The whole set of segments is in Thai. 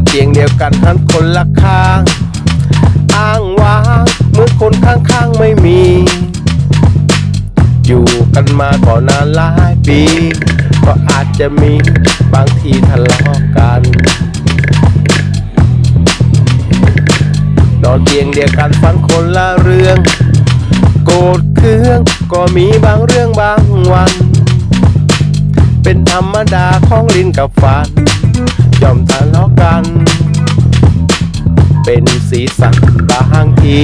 อนเตียงเดียวกันทั้งคนละข้าง อ้างว้างเมื่อคนข้างๆไม่มี อยู่กันมาก่อนนานหลายปี ก็อาจจะมีบางทีทะเลาะกัน นอนเตียงเดียวกันฟันคนละเรื่อง โกรธเคืองก็มีบางเรื่องบางวัน เป็นธรรมดาของลิ้นกับฟัน ยอมทะเลาะกัน เป็นสีสันบางที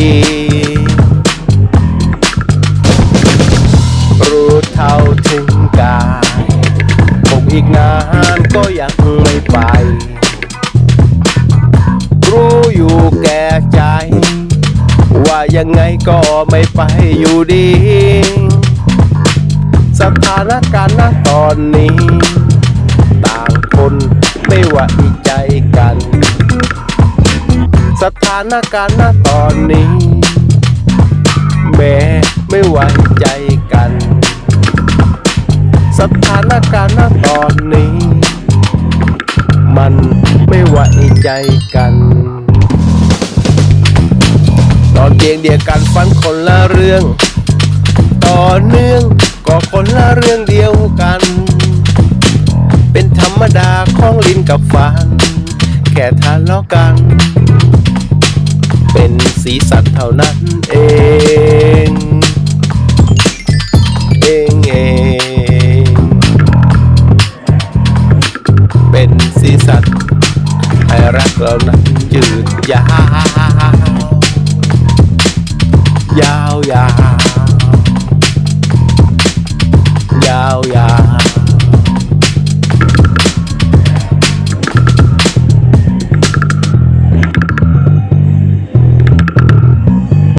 รู้เท่าถึงกายคงอีกนานก็ยังไม่ไป รู้อยู่แก่ใจ ว่ายังไงก็ไม่ไปอยู่ดี สถานการณ์ณตอนนี้ ต่างคนไม่ไว้ใจกัน สถานการณ์ณตอนนี้ แม้ไม่ไว้ใจกัน สถานการณ์ณตอนนี้ มันไม่ไว้ใจกัน ตอนเตียงเดียวกันฟันคนละเรื่อง ต่อเนื่องก็คนละเรื่องเดียวกัน เป็นธรรมดาของลิ้นกับฟัน แค่ทะเลาะกัน สีสันเท่านั้นเอง เองเอง เป็นสีสันให้รักเรานั้นยืดยาวยาวยาวยาวยาว